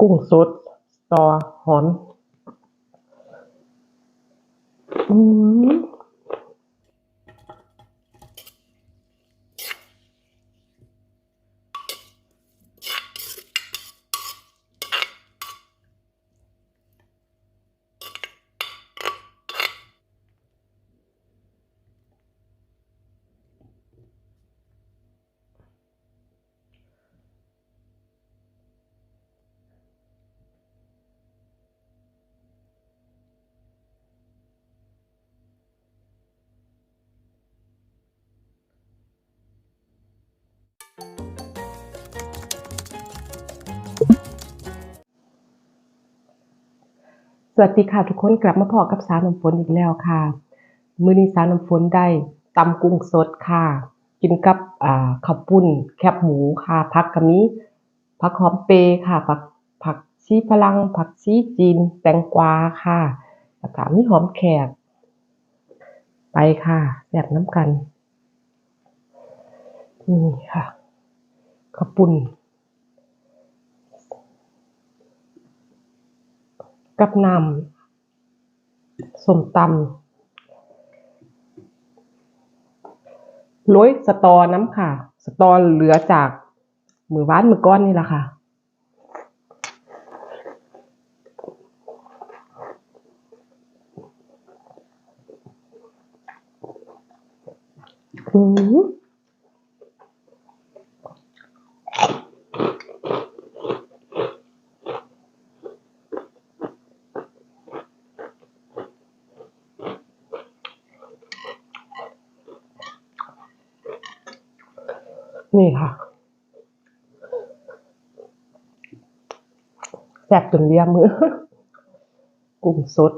กุ้งสดตอ หอน อืม สวัสดีค่ะทุกคนกลับมาพอกับสาวน้ำฝนอีกแล้วค่ะ มื้อนี้สาวน้ำฝนได้ตำกุ้งสดค่ะ กินกับอ่าข้าวปุ้น แคบหมูค่ะผักก็มีผักหอมเปรย์ค่ะผักผักชีฝรั่งผักชีจีน แตงกวาค่ะแล้วก็มีหอมแขก ไปค่ะแซ่บน้ำกันนี่ค่ะ ข้าวปุ้นกับน้ำส้มตำโรยสตอน้ำค่ะ สตอเหลือจากมือวานมือก้อนนี่แหละค่ะอืม นี่ค่ะแซ่บจนเลียมือ กุ้งสด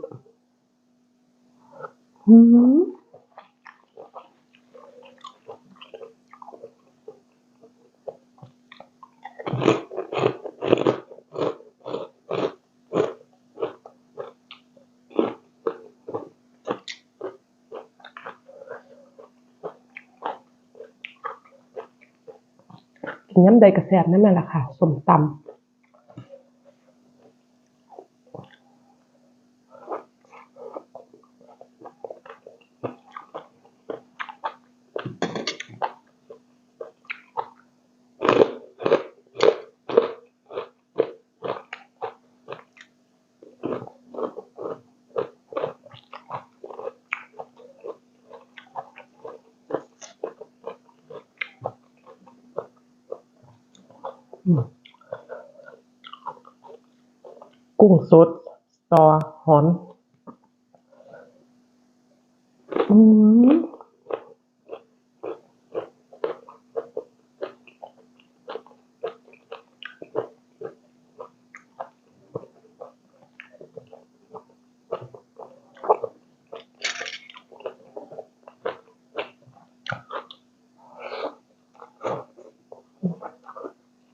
อืม กิ น้ำใดกระแสบนั่นแหละค่ะสมตำ กุ้งสดตอหอนอืม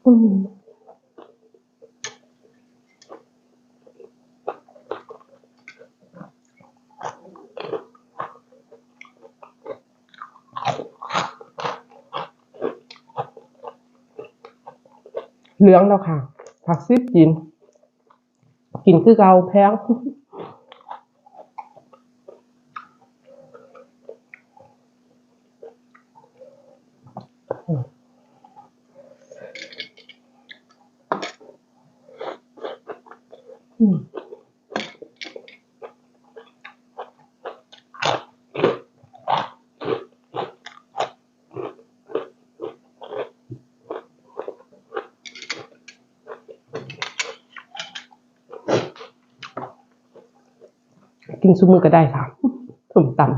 อืม เหลืองแล้วค่ะ ผักซีบกิน กินคือเกาแพงินซุ้มมือก็ได้ค่ะสมตำ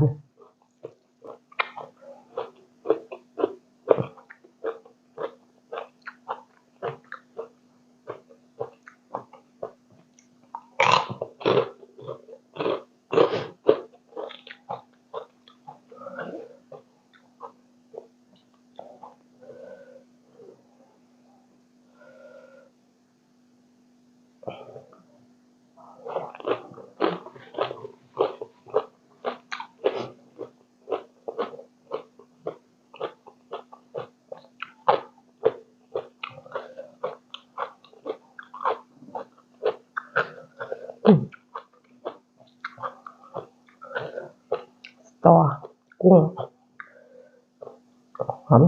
หอม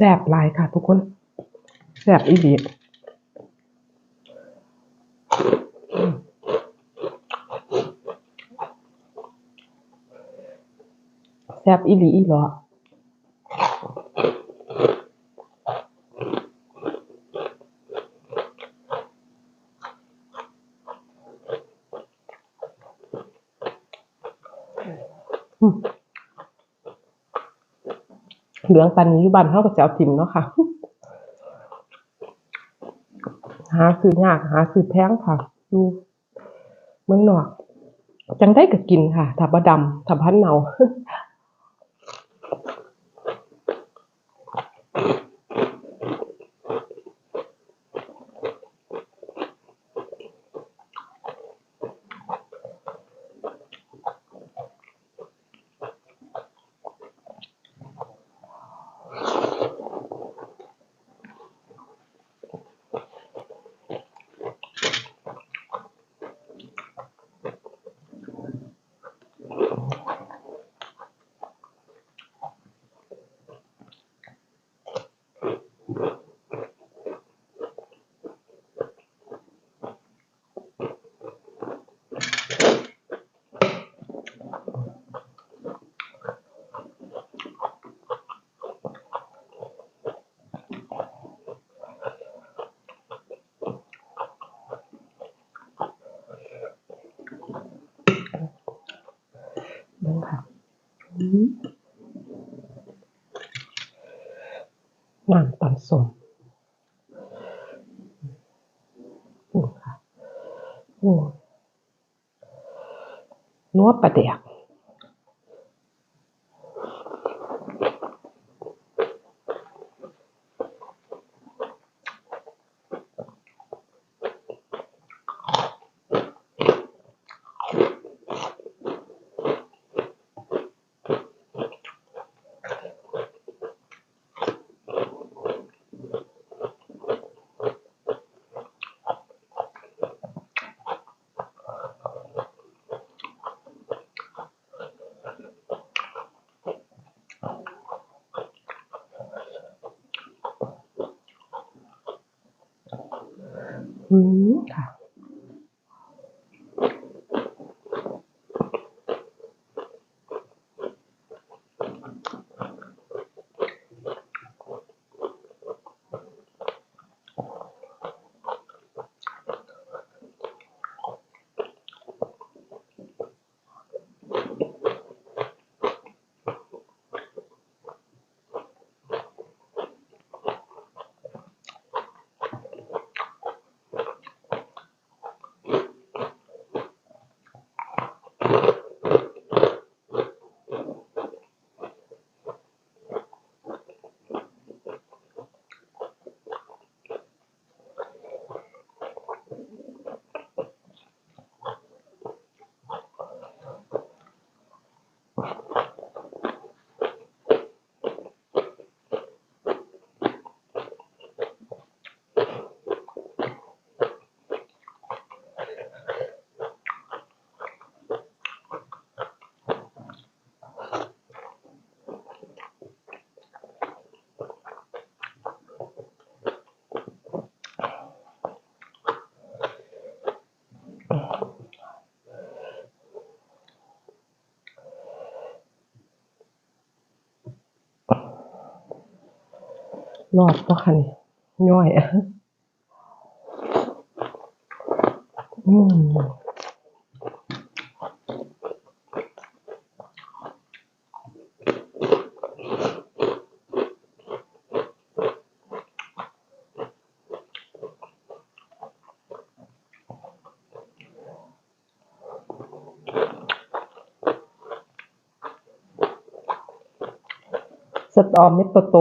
แซ่บลายค่ะทุกคน แซ่บอีหลีแซ่บอีหลีอีหลอม เหลืองปานนี้อยู่บ้านเฮาก็จะเอาทิ่มเนาะค่ะ หาซื้อยากหาซื้อแพงค่ะ อยู่เมืองนอก จังได้ก็กินค่ะถ้าบ่ดำถ้าพันเนา งาน้ำตาลส้มอือค่ะโอ้นัวปลาเดก อืม รอดปะคะนี่ย่อยอะอืมสตอมเม็ดโต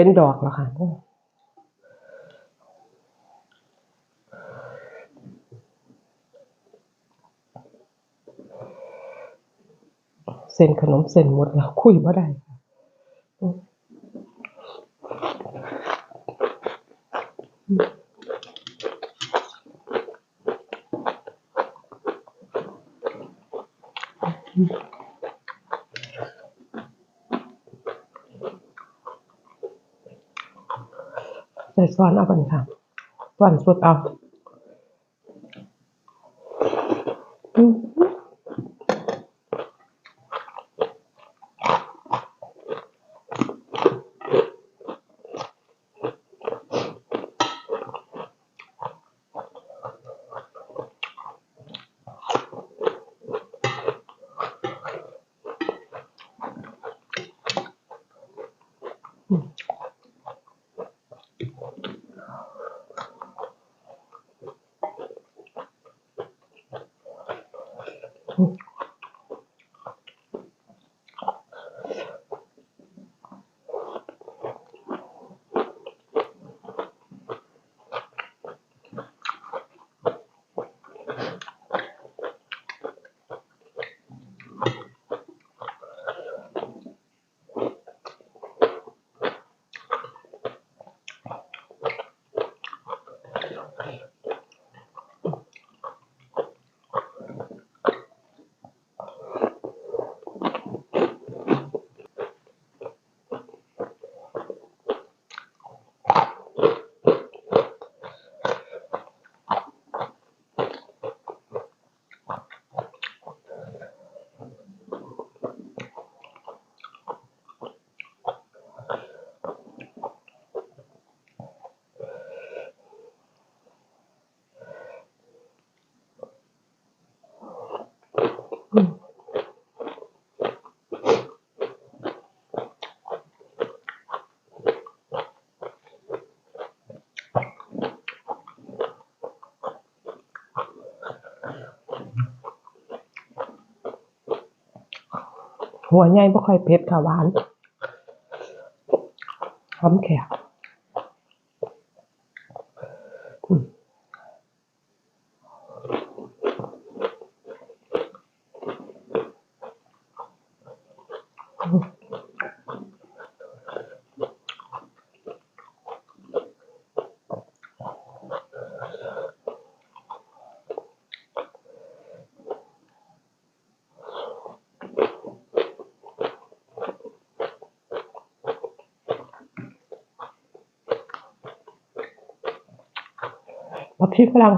เป็นดอกแล้วค่ะเส้นขนมเส้นหมดแล้วคุยบ่ได้ค่ะใส่ ซ้อนเอากันค่ะซ้อนสุดเอา หัวใหญ่บ่ค่อยเผ็ดค่ะหวานหอมแขก ผักชีฝรั่ง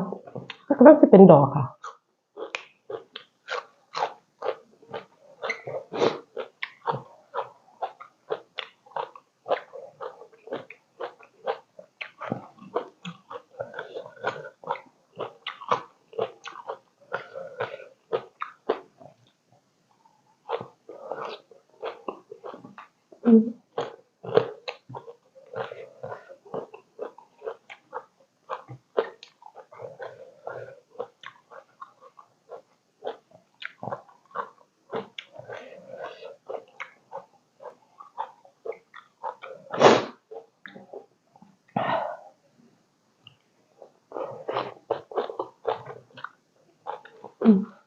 ก็น่าจะเป็นดอกค่ะ Mm.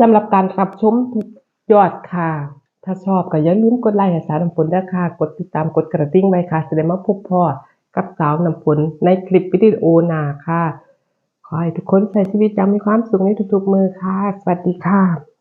สำหรับการรับชมทุกยอดค่ะ ถ้าชอบก็อย่าลืมกดไลค์ให้สาวน้ำฝนด้วยค่ะ กดติดตามกดกระดิ่งไว้ค่ะจะได้มาพบพ่อกับสาวน้ำฝนในคลิปวิดีโอหนาค่ะ ขอให้ทุกคนใช้ชีวิตอย่างมีความสุขในทุกๆมือค่ะ สวัสดีค่ะ